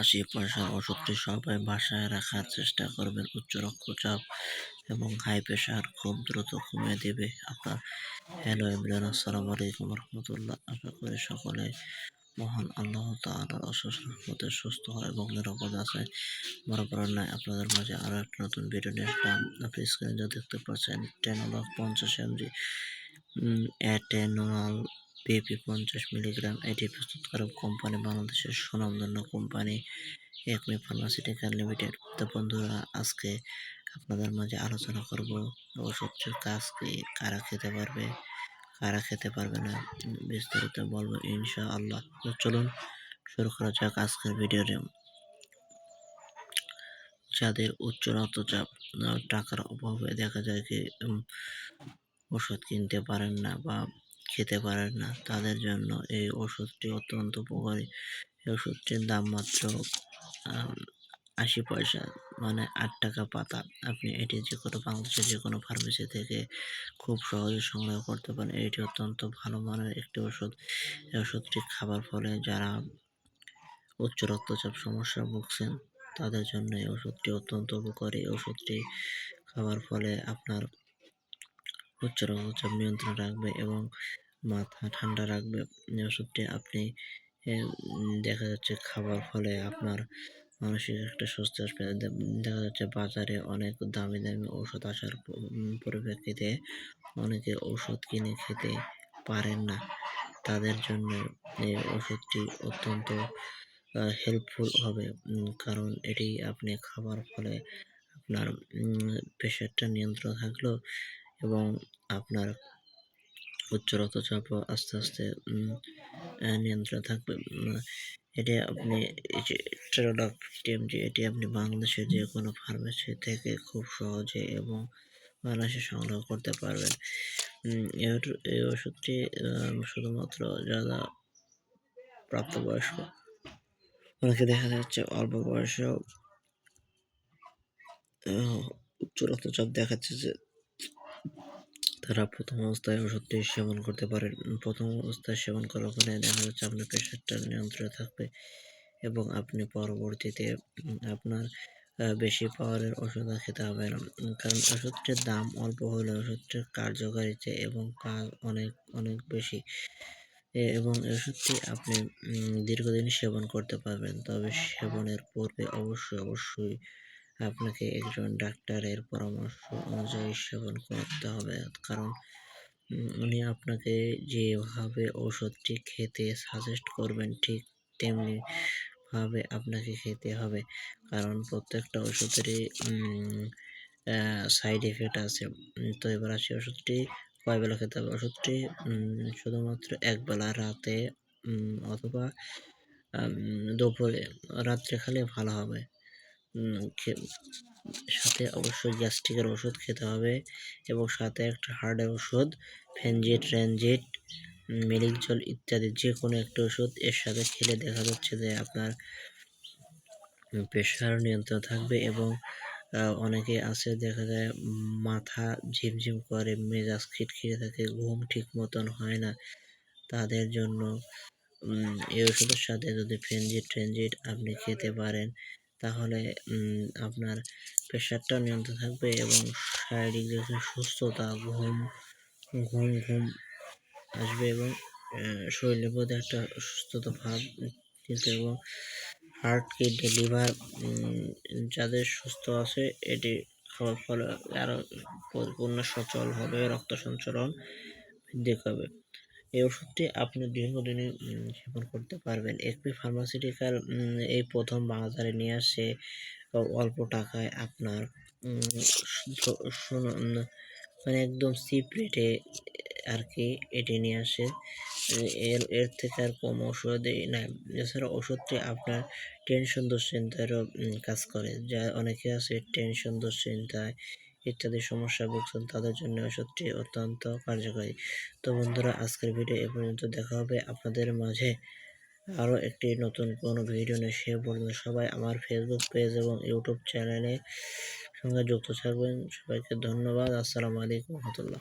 আশি পয়সা ওষুধটি সবাই বাসায় রাখার চেষ্টা করবেন। উচ্চ রক্তচাপ এবং হাই প্রেশার খুব দ্রুত কমিয়ে দেবে আপনার। হ্যালো এভরিওয়ান আসসালামু আলাইকুম রহমতুল্লাহ। আশা করি সকলে মহান আল্লাহ অশেষ রহমতে সুস্থ হয় এবং নিরাপদ আছে বরাবর নয় আপনাদের মাঝে আরও একটা নতুন ভিডিও নিয়ে আসলাম। আপনি স্ক্রিনে দেখতে পাচ্ছেন টেন লক পঞ্চাশ এমজি অ্যাটেনল পিপি পঞ্চাশ মিলিগ্রাম এটি প্রস্তুতকারক কোম্পানি বাংলাদেশের সুনামধন্য কোম্পানি একমি ফার্মাসিউটিক্যাল লিমিটেড। তো বন্ধুরা, আজকে আপনাদের মাঝে আলোচনা করব ওষুধটির কাজ কি, কারা খেতে পারবে, কারা খেতে পারবে না, বিস্তারিত বলব ইনশা আল্লাহ চলুন শুরু করা যাক আজকের ভিডিওটি যাদের উচ্চ রক্তচাপ টাকার অভাবে দেখা যায় কি ওষুধ কিনতে পারেন না বা খেতে পারেন না। তাদের জন্য এই ওষুধটি অত্যন্ত উপকারী। এই ওষুধটির দাম মাত্র আশি পয়সা মানে আট টাকা পাতা। আপনি এটি যে কোনো বাংলাদেশের যে কোনো ফার্মেসি থেকে খুব সহজে সংগ্রহ করতে পারেন। এটি অত্যন্ত ভালো মানের একটি ওষুধ। এই ওষুধটি খাবার ফলে যারা উচ্চ রক্তচাপ সমস্যা ভুগছেন, তাদের জন্য এই ওষুধটি অত্যন্ত উপকারী। ওষুধটি খাওয়ার ফলে আপনার উচ্চ রক্তচাপ নিয়ন্ত্রণ রাখবে এবং মাথা ঠান্ডা রাখবে। ওষুধটি আপনি দেখা যাচ্ছে খাবার ফলে আপনার মানসিক একটা সুস্থ আসবে দেখা যাচ্ছে বাজারে অনেক দামি দামি ওষুধ আসার পরিপ্রেক্ষিতে অনেকে ওষুধ কিনে খেতে পারেন না। তাদের জন্য এই ওষুধটি অত্যন্ত হেল্পফুল হবে। কারণ এটি আপনি খাবার ফলে আপনার প্রেশারটা নিয়ন্ত্রণ থাকল এবং আপনার উচ্চ রক্তচাপ আস্তে আস্তে নিয়ন্ত্রণে থাকবে। এটি আপনি টিএমজি এটি আপনি বাংলাদেশের যে কোনো ফার্মেসি থেকে খুব সহজে এবং বাংলাদেশে সংগ্রহ করতে পারবেন। এই ওষুধটি শুধুমাত্র যারা প্রাপ্তবয়স্ক, অনেকে দেখা যাচ্ছে অল্প বয়সেও উচ্চ রক্তচাপ দেখাচ্ছে যে তারা প্রথম অবস্থায় ওষুধটি সেবন করতে পারেন। প্রথম অবস্থায় সেবন করার ফলে দেখা যাচ্ছে আপনার প্রেশারটা নিয়ন্ত্রণে থাকবে এবং আপনি পরবর্তীতে আপনার বেশি পাওয়ারের ওষুধ খেতে হবে না। কারণ ওষুধটির দাম অল্প হলে ওষুধটির কার্যকারিতা এবং কাজ অনেক অনেক বেশি। এবং ওষুধটি আপনি দীর্ঘদিন সেবন করতে পারবেন। তবে সেবনের পূর্বে অবশ্যই অবশ্যই আপনাকে একজন ডাক্তারের পরামর্শ অনুযায়ী সেবন করতে হবে। কারণ উনি আপনাকে যেভাবে ওষুধটি খেতে সাজেস্ট করবেন, ঠিক তেমনি ভাবে আপনাকে খেতে হবে। কারণ, প্রত্যেকটা ওষুধেরই সাইড এফেক্ট আছে। তো এবার আসি ওষুধটি কয় বেলা খেতে হবে? ওষুধটি শুধুমাত্র একবেলা রাতে অথবা দুপুরে, রাত্রে খেলে ভালো হবে। সাথে অবশ্যই গ্যাস্ট্রিকের ওষুধ খেতে হবে এবং সাথে একটা হার্টের ওষুধ ফেনজিট রেনজিট মিলিক জল ইত্যাদি যে কোনো একটা ওষুধ। এর সাথে খেলে দেখা যাচ্ছে যে আপনার প্রেশার নিয়ন্ত্রণ থাকবে এবং অনেকে আছে দেখা যায় মাথা ঝিমঝিম করে, মেজাজ খিটখিটে থাকে, ঘুম ঠিক মতন হয় না। তাদের জন্য এই ওষুধের সাথে যদি ফ্রেনজিট ট্রেনজিট আপনি খেতে পারেন তাহলে আপনার প্রেশারটা নিয়ন্ত্রণ থাকবে এবং শারীরিক যে সুস্থতা, ঘুম ঘুম ঘুম আসবে এবং শরীরের প্রতি একটা সুস্থতা ভাব কিন্তু এবং হার্ট কিডনি লিভার যাদের সুস্থ আছে, এটি খাওয়ার ফলে আরও পরিপূর্ণ সচল হবে, রক্ত সঞ্চালন বৃদ্ধি পাবে। এই ওষুধটি আপনি দীর্ঘদিনে সেবন করতে পারবেন। একপি ফার্মাসিউটিক্যাল এই প্রথম বাজারে নিয়ে আসে অল্প টাকায় আপনার মানে একদম চিপ রেটে আর কি এটি নিয়ে আসে। এর এর থেকে আর কম ওষুধই না, এছাড়া ওষুধটি আপনার টেনশন দুশ্চিন্তারও কাজ করে। যা অনেকে আছে টেনশন দুশ্চিন্তায় ইত্যাদি সমস্যা ভুগছেন, তাদের জন্য ওষুধটি অত্যন্ত কার্যকরী। তো বন্ধুরা, আজকের ভিডিও এ পর্যন্ত দেখা হবে আপনাদের মাঝে আরও একটি নতুন কোনো ভিডিও নিয়ে। সে পর্যন্ত সবাই আমার ফেসবুক পেজ এবং ইউটিউব চ্যানেলে সঙ্গে যুক্ত থাকবেন। সবাইকে ধন্যবাদ। আসসালামু আলাইকুম রহমতুল্লাহ।